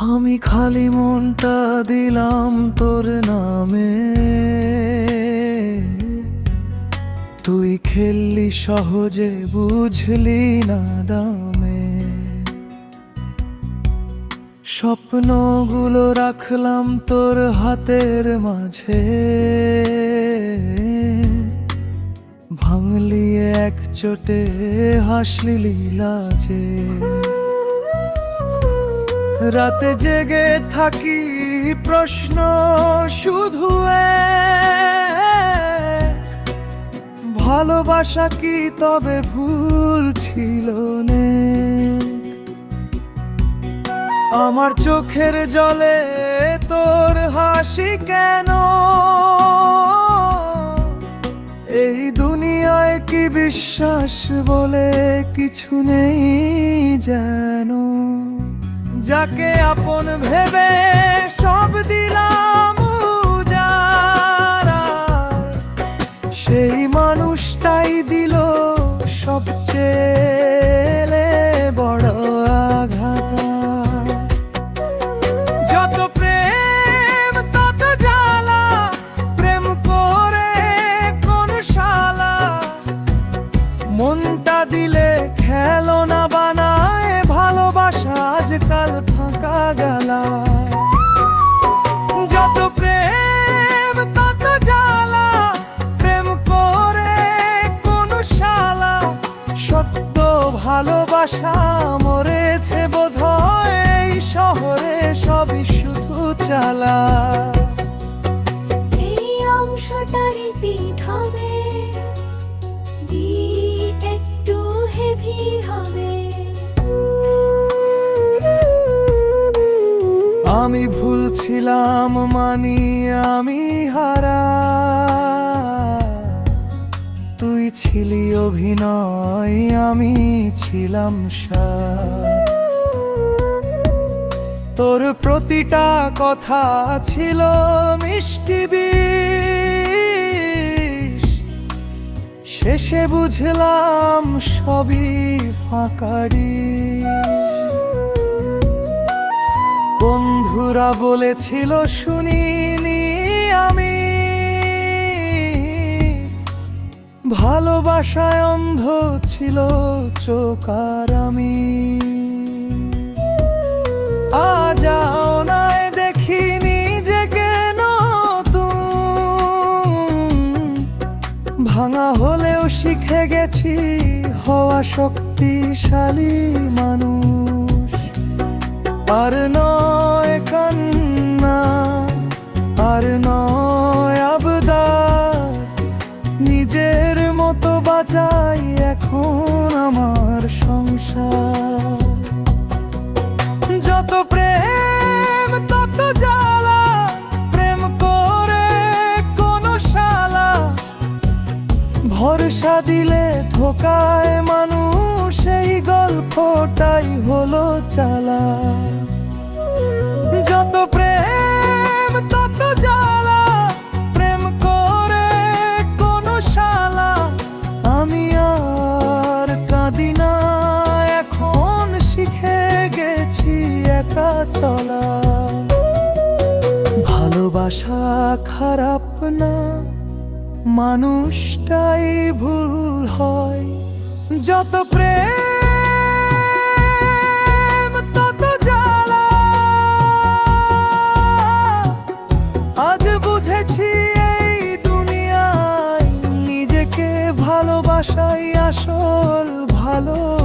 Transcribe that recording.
আমি খালি মনটা দিলাম তোর নামে। তুই খেললি সহজে, বুঝলি না দামে। স্বপ্নগুলো রাখলাম তোর হাতের মাঝে। ভাঙলি এক চোটে, হাসলি লীলাজে রাতে জেগে থাকি প্রশ্ন শুধু ভালোবাসা কি তবে ভুল ছিল নে? আমার চোখের জলে তোর হাসি কেন? এই দুনিয়ায় কি বিশ্বাস বলে কিছু নেই যেন যাকে আপন ভেবে সব দিলাম। সেই মানুষটাই দিল সবচেয়ে ভালোবাসা মরেছে বোধহয় এই শহরে সবই শুধু চালা। এই অংশটা রিপিট হবে একটু হেভি হবে। আমি ভুলছিলাম মানি আমি হারা। তুই ছিলি অভিনয়, আমি ছিলাম তোর প্রতিটা কথা ছিল মিষ্টি শেষে বুঝলাম সবই ফাঁকারি বন্ধুরা বলেছিল শুনিনি ভালোবাসায় অন্ধ ছিল চোকার আমি। আজ আওনায় দেখিনি যে কেন ভাঙা হলেও শিখে গেছি হওয়া শক্তিশালী মানুষ। আর নয় কান্না, আর নয় আবদার নিজের মতো এখন আমার সংসার। যত প্রেম, তত জ্বালা, প্রেম করে কোন শালা। ভরসা দিলে ধোকায় মানুষ এই গল্পটাই হলো চালা যত প্রেম আসা চলা। ভালোবাসা খারাপ না মানুষটাই ভুল হয়। যত প্রেম ভালোবাসাই আসল ভালো।